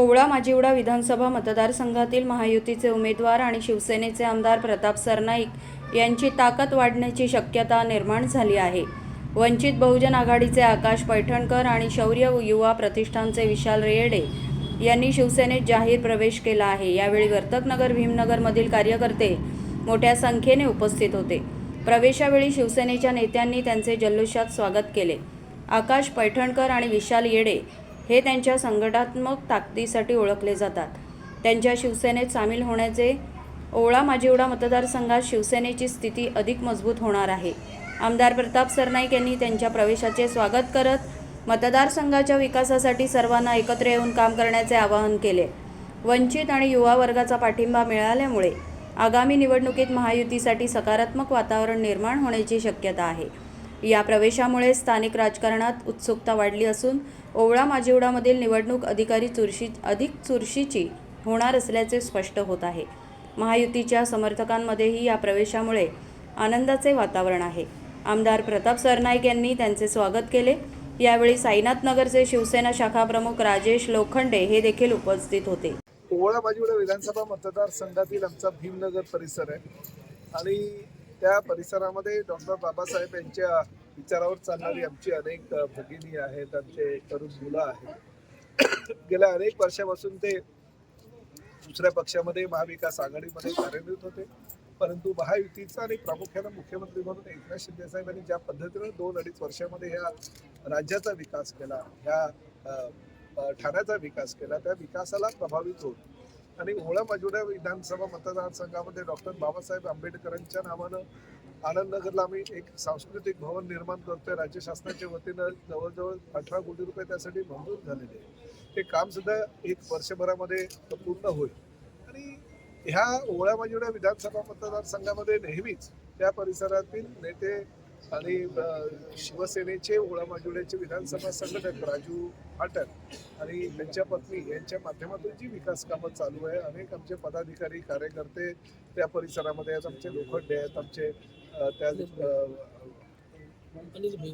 ओवळा माजिवडा विधानसभा मतदारसंघातील महायुतीचे उमेदवार आणि शिवसेनेचे आमदार प्रताप सरनाईक यांची ताकद वाढण्याची शक्यता निर्माण झाली आहे. वंचित बहुजन आघाडीचे आकाश पैठणकर आणि शौर्य युवा प्रतिष्ठानचे विशाल रेयडे यांनी शिवसेनेत जाहीर प्रवेश केला आहे. यावेळी वर्तकनगर भीमनगरमधील कार्यकर्ते मोठ्या संख्येने उपस्थित होते. प्रवेशावेळी शिवसेनेच्या नेत्यांनी त्यांचे जल्लोषात स्वागत केले. आकाश पैठणकर आणि विशाल येडे हे त्यांच्या संघटनात्मक ताकदीसाठी ओळखले जातात. त्यांच्या शिवसेनेत सामील होण्याचे ओवळा माजिवडा मतदारसंघात शिवसेनेची स्थिती अधिक मजबूत होणार आहे. आमदार प्रताप सरनाईक यांनी त्यांच्या प्रवेशाचे स्वागत करत मतदारसंघाच्या विकासासाठी सर्वांना एकत्र येऊन काम करण्याचे आवाहन केले. वंचित आणि युवा वर्गाचा पाठिंबा मिळाल्यामुळे आगामी निवडणुकीत महायुतीसाठी सकारात्मक वातावरण निर्माण होण्याची शक्यता आहे. या प्रवेशामुळे स्थानिक राजकारणात उत्सुकता वाढली असून ओवळा माजिवडामधील निवडणूक अधिकारी चुरशी अधिक चुरशीची होणार असल्याचे स्पष्ट होत आहे. महायुतीच्या समर्थकांमध्येही या प्रवेशामुळे आनंदाचे वातावरण आहे. आमदार प्रताप सरनाईक यांनी त्यांचे स्वागत केले. यावेळी साईनाथ नगरचे शिवसेना शाखा प्रमुख राजेश लोखंडे हे देखील उपस्थित होते. ओवळा बाजूला विधानसभा मतदारसंघातील आमचा भीमनगर परिसर आहे. आणि त्या परिसरामध्ये डॉक्टर बाबासाहेब यांच्या विचारावर चालणारी आमची अनेक भगिनी आहेत आमचे तरुण मुलं आहेत. गेल्या अनेक वर्षापासून ते दुसऱ्या पक्षामध्ये महाविकास आघाडीमध्ये कार्यरत होते. परंतु महायुतीचा आणि प्रामुख्यानं मुख्यमंत्री म्हणून एकनाथ शिंदे साहेबांनी ज्या पद्धतीनं दोन अडीच वर्षामध्ये ह्या राज्याचा विकास केला ह्या ठाण्याचा विकास केला त्या विकासाला प्रभावित होत आणि ओळा माजुडा विधानसभा मतदारसंघामध्ये डॉक्टर बाबासाहेब आंबेडकरांच्या नावानं आनंदनगरला आम्ही एक सांस्कृतिक भवन निर्माण करतोय. राज्य शासनाच्या वतीनं जवळजवळ अठरा कोटी रुपये त्यासाठी मंजूर झालेले आहे. ते काम सुद्धा एक वर्षभरामध्ये पूर्ण होईल. आणि ह्या ओळा माजुडा विधानसभा मतदारसंघामध्ये नेहमीच त्या परिसरातील नेते आणि शिवसेनेचे ओळामाजोड्याचे विधानसभा संघटक राजू फाटक आणि त्यांच्या पत्नी यांच्या माध्यमातून जी विकास कामं चालू आहे अनेक आमचे पदाधिकारी कार्यकर्ते त्या परिसरामध्ये आहेत. आमचे लोखंडे आहेत आमचे त्या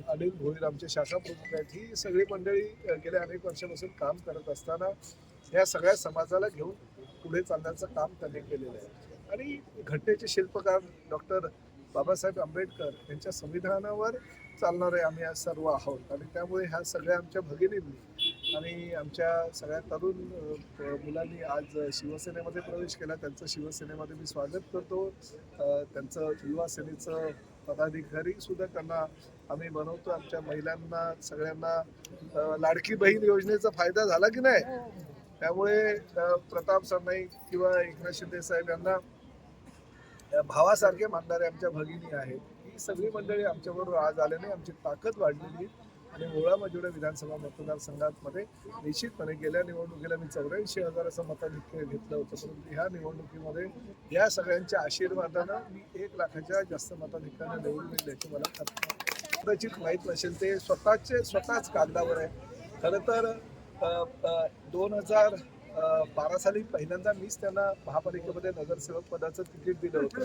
अनिल भोईर. आमचे शाखा प्रमुख आहेत. ही सगळी मंडळी गेल्या अनेक वर्षापासून काम करत असताना या सगळ्या समाजाला घेऊन पुढे चालण्याचं काम त्यांनी केलेलं आहे. आणि घटनेचे शिल्पकार डॉक्टर बाबासाहेब आंबेडकर यांच्या संविधानावर चालणारे आम्ही आज सर्व आहोत. आणि त्यामुळे ह्या सगळ्या आमच्या भगिनींनी आणि आमच्या सगळ्या तरुण मुलांनी आज शिवसेनेमध्ये प्रवेश केला. त्यांचं शिवसेनेमध्ये मी स्वागत करतो. त्यांचं युवा सेनेचं पदाधिकारी सुद्धा त्यांना आम्ही बनवतो. आमच्या महिलांना सगळ्यांना लाडकी बहीण योजनेचा फायदा झाला की नाही? त्यामुळे प्रताप सरनाईक किंवा एकनाथ शिंदे साहेब यांना भावासारखे मानणारे आमच्या भगिनी आहेत. ही सगळी मंडळी आमच्याबरोबर आज आल्याने आमची ताकद वाढलेली आहे. आणि मुळा मजुडा विधानसभा मतदारसंघामध्ये निश्चितपणे गेल्या निवडणुकीला मी चौऱ्याऐंशी हजार असं मताधिक्य घेतलं होतं. परंतु ह्या निवडणुकीमध्ये या सगळ्यांच्या आशीर्वादानं मी एक लाखाच्या जास्त मताधिक्यानं निवडून येईल मला कदाचित माहीत नसेल ते स्वतःचे स्वतःच कागदावर आहे. खरं तर दोन हजार बारा साली पहिल्यांदा मीच त्यांना महापालिकेमध्ये नगरसेवक पदाचं तिकीट दिलं होतं.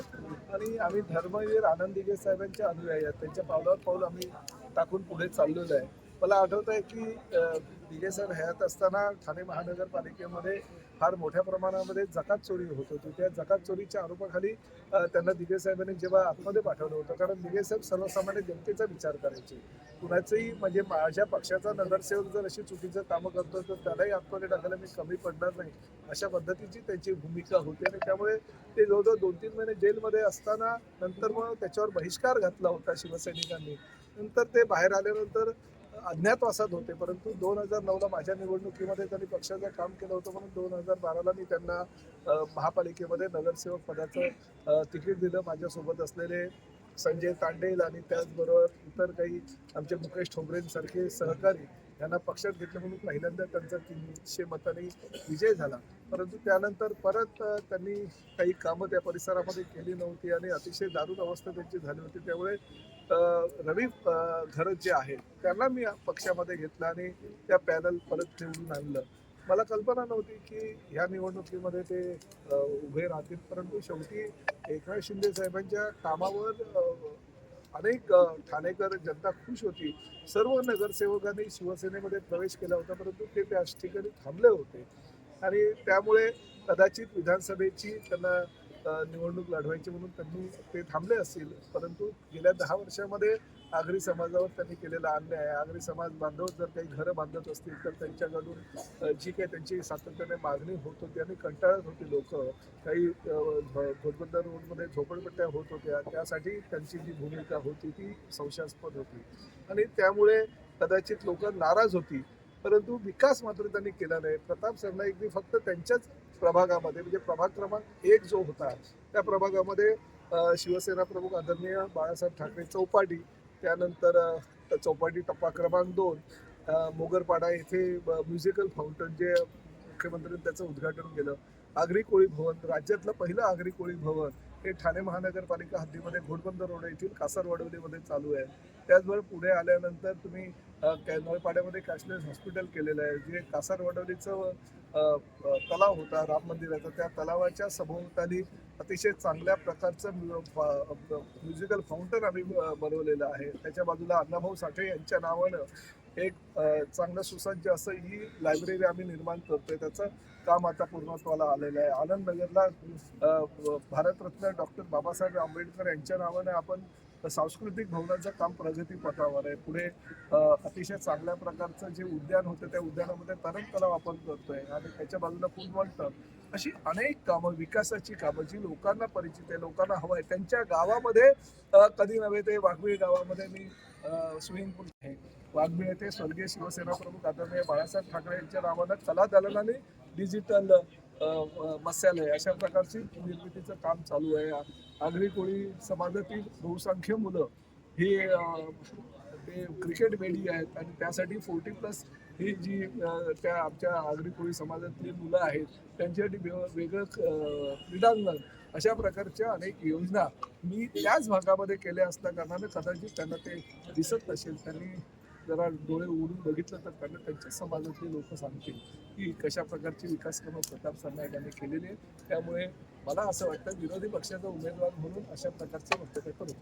आणि आम्ही धर्मवीर आनंद साहेबांच्या अनुयायी आहेत. त्यांच्या पावलावर पाऊल आम्ही टाकून पुढे चाललेलं आहे. मला आठवत आहे की डी दिघे साहेब हयात असताना ठाणे महानगरपालिकेमध्ये फार मोठ्या प्रमाणामध्ये जकात चोरी होत होती. त्या जकात चोरीच्या आरोपाखाली त्यांना दिगे साहेबांनी जेव्हा आतमध्ये पाठवलं होतं कारण दिगे साहेब सर्वसामान्य जनतेचा विचार करायचे. कुणाचंही म्हणजे माझ्या पक्षाचा नगरसेवक जर अशी चुकीचं कामं करतो तर त्यालाही आतमध्ये टाकायला मी कमी पडणार नाही. अशा पद्धतीची त्यांची भूमिका होती आणि त्यामुळे ते जवळजवळ दोन तीन महिने जेलमध्ये असताना नंतर मग त्याच्यावर बहिष्कार घातला होता शिवसैनिकांनी. नंतर ते बाहेर आल्यानंतर अज्ञातवासात होते परंतु दोन हजार नऊला माझ्या निवडणुकीमध्ये त्यांनी पक्षाचं काम केलं होतं म्हणून दोन हजार बाराला मी त्यांना महापालिकेमध्ये नगरसेवक पदाचं तिकीट दिलं. माझ्यासोबत असलेले संजय तांडेल आणि त्याचबरोबर इतर काही आमचे मुकेश ठोंबरेंसारखे सहकारी यांना पक्षात घेतले म्हणून पहिल्यांदा त्यांचा तीनशे मताने विजय झाला. परंतु त्यानंतर परत त्यांनी काही कामं त्या परिसरामध्ये केली नव्हती आणि अतिशय दारुण अवस्था त्यांची झाली होती. त्यामुळे रवी घरत जे आहेत त्यांना मी पक्षामध्ये घेतलं आणि त्या पॅनल परत निवडून आणलं. मला कल्पना नव्हती की ह्या निवडणुकीमध्ये ते उभे राहतील. परंतु शेवटी एकनाथ शिंदे साहेबांच्या कामावर अनेक ठाणेकर जनता खुश होती. सर्व नगरसेवकांनी शिवसेनेमध्ये प्रवेश केला होता परंतु ते त्याच ठिकाणी थांबले होते. आणि त्यामुळे कदाचित विधानसभेची त्यांना निवडणूक लढवायची म्हणून त्यांनी ते थांबले असतील परंतु गेल्या दहा वर्षामध्ये आगरी समाजावर त्यांनी केलेला अन्याय आगरी समाज बांधव जर काही घरं बांधत असतील तर त्यांच्याकडून जी काही त्यांची सातत्याने मागणी होत होती आणि कंटाळत होती लोक काही घोटबंदर रोडमध्ये झोपडपट्ट्या होत होत्या त्यासाठी त्यांची जी भूमिका होती ती संशयास्पद होती. आणि त्यामुळे कदाचित लोक नाराज होती परंतु विकास मात्र त्यांनी केला नाही. प्रताप सरनाईकनी फक्त त्यांच्याच प्रभागामध्ये म्हणजे प्रभाग क्रमांक एक जो होता त्या प्रभागामध्ये शिवसेना प्रमुख आदरणीय बाळासाहेब ठाकरे चौपाटी त्यानंतर चौपाटी टप्पा क्रमांक दोन मोगरपाडा येथे म्युझिकल फाउंटन जे मुख्यमंत्र्यांनी त्याचं उद्घाटन केलं. आगरी कोळी भवन राज्यातलं पहिलं आगरी कोळी भवन हे ठाणे महानगरपालिका हद्दीमध्ये घोडबंदर रोड येथील कासारवाडवलीमध्ये चालू आहे. त्याचबरोबर पुढे आल्यानंतर तुम्ही नळपाड्यामध्ये कॅशलेस हॉस्पिटल केलेलं आहे जे कासारवाडवलीचं तलाव होता राम मंदिराचा त्या तलावाच्या सभोवताली अतिशय चांगल्या प्रकारचं म्यु- म्युझिकल फाउंटन आम्ही बनवलेलं आहे. त्याच्या बाजूला अण्णाभाऊ साठे यांच्या नावानं एक चांगलं सुसज्ज असं ही लायब्ररी आम्ही निर्माण करतोय. त्याचं काम आता पूर्णत्वाला आलेलं आहे. आनंद नगरला भारतरत्न डॉक्टर बाबासाहेब आंबेडकर यांच्या नावानं आपण सांस्कृतिक भवनाचं काम प्रगतीपथावर आहे. पुढे अतिशय चांगल्या प्रकारचं जे उद्यान होतं त्या उद्यानामध्ये तरण कला आपण करतोय आणि त्याच्या बाजूला फुलमंटप अशी अनेक कामं विकासाची कामं जी लोकांना परिचित आहे लोकांना हवं आहे त्यांच्या गावामध्ये कधी नव्हे ते वाघबीळ गावामध्ये मी स्विमिंग पूल आहे. वाघबीळ येथे स्वर्गीय शिवसेना प्रमुख आदरणीय बाळासाहेब ठाकरे यांच्या नावानं कला दालनाने डिजिटल मत्स्यालय अशा प्रकारची निर्मितीचं काम चालू आहे. आगरी कोळी समाजातील बहुसंख्य मुलं ही ते क्रिकेट वेडी आहेत आणि त्यासाठी फोर्टी प्लस ही जी त्या आमच्या आगरी कोळी समाजातली मुलं आहेत त्यांच्यासाठी वेगळं क्रीडांगण अशा प्रकारच्या अनेक योजना मी त्याच भागामध्ये केल्या असल्या कारणाने कदाचित त्यांना ते दिसत नसेल. त्यांनी जरा डोळे उघडून बघितलं तर त्यांना त्यांच्या समाजातले लोक सांगतील की कशा प्रकारची विकास कामं प्रताप सरनाईक यांनी केलेली आहे त्यामुळे मला असं वाटतं विरोधी पक्षाचा उमेदवार म्हणून अशा प्रकारचे वक्तव्य करू.